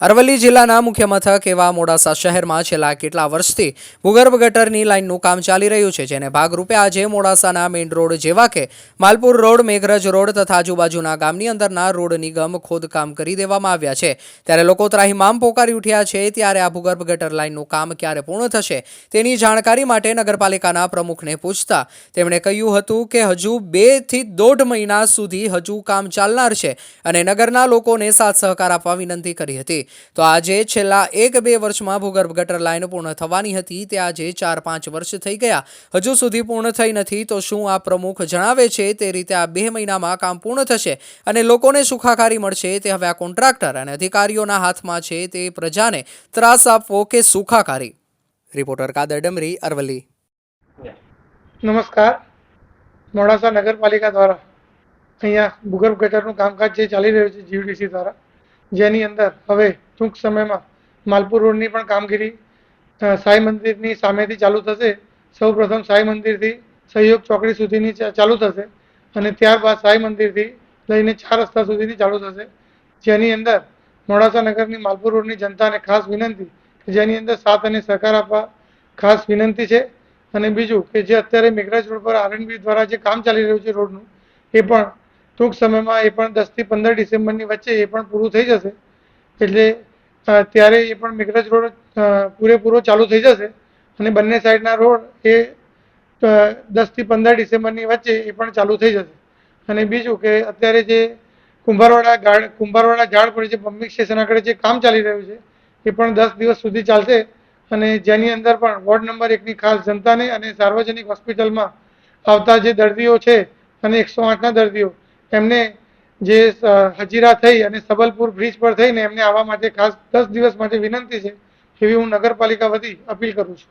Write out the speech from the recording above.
અરવલ્લી જિલ્લાના મુખ્ય મથક એવા મોડાસા શહેરમાં છેલ્લા કેટલા વર્ષથી ભૂગર્ભ ગટરની લાઇનનું કામ ચાલી રહ્યું છે, જેને ભાગરૂપે આજે મોડાસાના મેઇન રોડ જેવા કે માલપુર રોડ, મેઘરજ રોડ તથા આજુબાજુના ગામની અંદરના રોડ નિગમ ખોદકામ કરી દેવામાં આવ્યા છે. ત્યારે લોકો ત્રાહિમામ પોકારી ઉઠ્યા છે, ત્યારે આ ભૂગર્ભ ગટર લાઇનનું કામ ક્યારે પૂર્ણ થશે તેની જાણકારી માટે નગરપાલિકાના પ્રમુખને પૂછતા તેમણે કહ્યું હતું કે હજુ બેથી દોઢ મહિના સુધી હજુ કામ ચાલનાર છે અને નગરના લોકોને સાથ સહકાર આપવા વિનંતી કરી હતી. તો આજે છેલ્લા એક બે વર્ષમાં ભૂગર્ભ ગટર લાઇન પૂર્ણ થવાની હતી. તે આજે ચાર પાંચ વર્ષ થઈ ગયા. હજુ સુધી પૂર્ણ થઈ નથી. તો શું આ પ્રમુખ જણાવે છે તે રીતે આ બે મહિનામાં કામ પૂર્ણ થશે અને લોકોને સુખાકારી મળશે તે હવે આ કોન્ટ્રાક્ટર અને અધિકારીઓના હાથમાં છે તે પ્રજાને ત્રાસ આપવો કે સુખાકારી? રિપોર્ટર કાદર ડમરી, અરવલ્લી. નમસ્કાર. મોડાસા નગરપાલિકા દ્વારા અહીંયા ભૂગર્ભ ગટરનું કામકાજ જે ચાલી રહ્યું છે જીયુડીસી દ્વારા જેની અંદર હવે ટૂંક સમયમાં માલપુર રોડની પણ કામગીરી સાંઈ મંદિરની સામેથી ચાલુ થશે. સૌ પ્રથમ સાંઈ મંદિરથી સહયોગ ચોકડી સુધીની ચાલુ થશે અને ત્યારબાદ સાંઈ મંદિરથી લઈને ચાર રસ્તા સુધીની ચાલુ થશે. જેની અંદર મોડાસા નગરની માલપુર રોડની જનતાને ખાસ વિનંતી કે જેની અંદર સાથ અને સહકાર આપવા ખાસ વિનંતી છે. અને બીજું કે જે અત્યારે મેઘરાજ રોડ પર આરએનબી દ્વારા જે કામ ચાલી રહ્યું છે રોડનું, એ પણ ટૂંક સમયમાં એ પણ દસથી પંદર ડિસેમ્બરની વચ્ચે એ પણ પૂરું થઈ જશે. એટલે ત્યારે એ પણ મેઘરજ રોડ પૂરેપૂરો ચાલુ થઈ જશે અને બંને સાઈડના રોડ એ દસથી પંદર ડિસેમ્બરની વચ્ચે એ પણ ચાલુ થઈ જશે. અને બીજું કે અત્યારે જે કુંભારવાડા ગાર્ડ કુંભારવાડા ઝાડ પર જે પમ્પિંગ સ્ટેશન આગળ જે કામ ચાલી રહ્યું છે, એ પણ દસ દિવસ સુધી ચાલશે. અને જેની અંદર પણ વોર્ડ નંબર એકની ખાસ જનતાને અને સાર્વજનિક હોસ્પિટલમાં આવતા જે દર્દીઓ છે, અને એકસો આઠના દર્દીઓ એમને જે હજીરા થઈ અને સબલપુર બ્રિજ પર થઈને એમને આવવા માટે ખાસ દસ દિવસ માટે વિનંતી છે એવી હું નગરપાલિકા વતી અપીલ કરું છું.